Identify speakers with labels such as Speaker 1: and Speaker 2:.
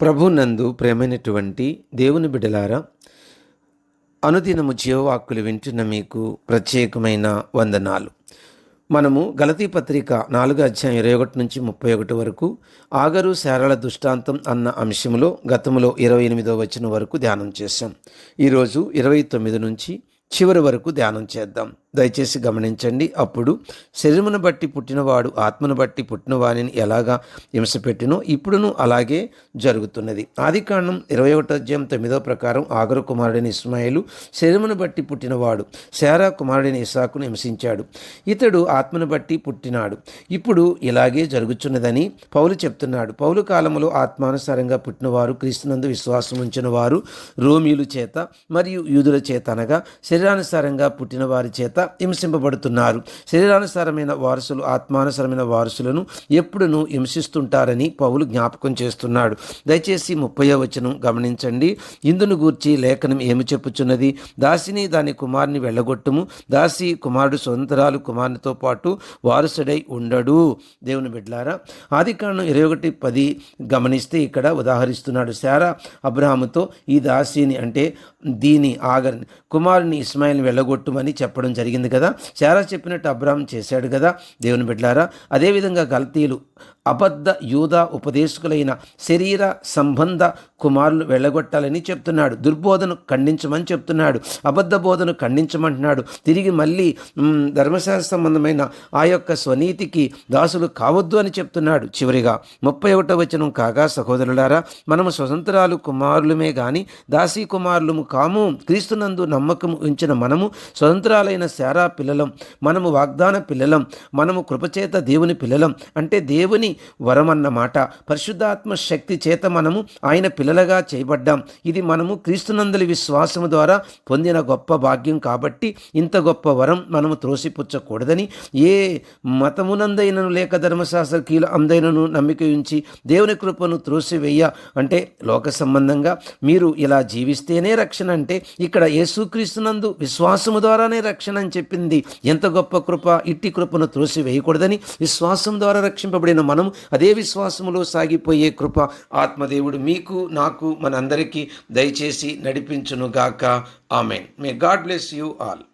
Speaker 1: ప్రభునందు ప్రేమైనటువంటి దేవుని బిడలారా అనుదినము జీవవాక్కులు వింటున్న మీకు ప్రత్యేకమైన వందనాలు. మనము గలతీ పత్రిక నాలుగు అధ్యాయం ఇరవై ఒకటి నుంచి ముప్పై ఒకటి వరకు ఆగరు శారళ దుష్టాంతం అన్న అంశంలో గతంలో ఇరవై ఎనిమిదో వచ్చిన వరకు ధ్యానం చేశాం. ఈరోజు ఇరవై తొమ్మిది నుంచి చివరి వరకు ధ్యానం చేద్దాం. దయచేసి గమనించండి. అప్పుడు శరీరమును బట్టి పుట్టినవాడు ఆత్మను బట్టి పుట్టినవాడిని ఎలాగా హింసపెట్టినో ఇప్పుడును అలాగే జరుగుతున్నది. ఆది కాండం ఇరవై ఒకటో అధ్యాయం తొమ్మిదో ప్రకారం ఆగరు కుమారుడైన ఇస్మాయిలు శరీరమును బట్టి పుట్టినవాడు శారా కుమారుడైన ఇసాకును హింసించాడు. ఇతడు ఆత్మను బట్టి పుట్టినాడు. ఇప్పుడు ఇలాగే జరుగుతున్నదని పౌలు చెప్తున్నాడు. పౌలు కాలంలో ఆత్మానుసారంగా పుట్టినవారు క్రీస్తునందు విశ్వాసం ఉంచిన వారు రోమియుల చేత మరియు యూదుల చేత అనగా శరీరానుసారంగా పుట్టిన వారి చేత హింసింపబడుతున్నారు. శరీరానుసారమైన వారసులు ఆత్మానుసారమైన వారసులను ఎప్పుడునూ హింసిస్తుంటారని పౌలు జ్ఞాపకం చేస్తున్నాడు. దయచేసి ముప్పై వచనం గమనించండి. ఇందును గూర్చి లేఖనం ఏమి చెప్పుచున్నది? దాసిని దాని కుమారుని వెళ్ళగొట్టుము. దాసి కుమారుడు స్వతంత్రాలు కుమారునితో పాటు వారసుడై ఉండడు. దేవుని బిడ్లారా ఆది ఇరవై ఒకటి పది గమనిస్తే ఇక్కడ ఉదాహరిస్తున్నాడు. శారా అబ్రహాముతో ఈ దాసిని అంటే దీని ఆగర్ కుమారుని ఇస్మాయిల్ని వెళ్ళగొట్టుమని చెప్పడం జరిగింది కదా. శారా చెప్పినట్టు అబ్రాహం చేశాడు కదా. దేవుని బిడ్లారా అదేవిధంగా గల్తీలు అబద్ధ యూదా ఉపదేశకులైన శరీర సంబంధ కుమారులు వెళ్ళగొట్టాలని చెప్తున్నాడు. దుర్బోధను ఖండించమని చెప్తున్నాడు. అబద్ధ బోధను ఖండించమంటున్నాడు. తిరిగి మళ్ళీ ధర్మశాస్త్ర సంబంధమైన ఆ యొక్క స్వనీతికి దాసులు కావద్దు అని చెప్తున్నాడు. చివరిగా ముప్పై ఒకటో వచనం కాగా సహోదరులారా మనము స్వతంత్రాలు కుమారులమే గాని దాసీ కుమారులము కాము. క్రీస్తునందు నమ్మకం ఉంచిన మనము స్వతంత్రాలైన శారా పిల్లలం. మనము వాగ్దాన పిల్లలం. మనము కృపచేత దేవుని పిల్లలం. అంటే దేవుని వరమన్నమాట. పరిశుద్ధాత్మ శక్తి చేత మనము ఆయన పిల్ల పిల్లలుగా చేయబడ్డాం. ఇది మనము క్రీస్తునందలి విశ్వాసము ద్వారా పొందిన గొప్ప భాగ్యం కాబట్టి ఇంత గొప్ప వరం మనము త్రోసిపుచ్చకూడదని ఏ మతమునందైనను లేక ధర్మశాస్త్ర కీల అందైనను నమ్మిక ఉంచి దేవుని కృపను త్రోసివేయ అంటే లోక సంబంధంగా మీరు ఇలా జీవిస్తేనే రక్షణ అంటే ఇక్కడ యేసుక్రీస్తునందు విశ్వాసము ద్వారానే రక్షణ అని చెప్పింది. ఎంత గొప్ప కృప ఇట్టి కృపను త్రోసివేయకూడదని విశ్వాసం ద్వారా రక్షింపబడిన మనం అదే విశ్వాసములో సాగిపోయే కృప ఆత్మదేవుడు మీకు నాకు మనందరికీ దయచేసి నడిపించునుగాక. Amen. May God bless you all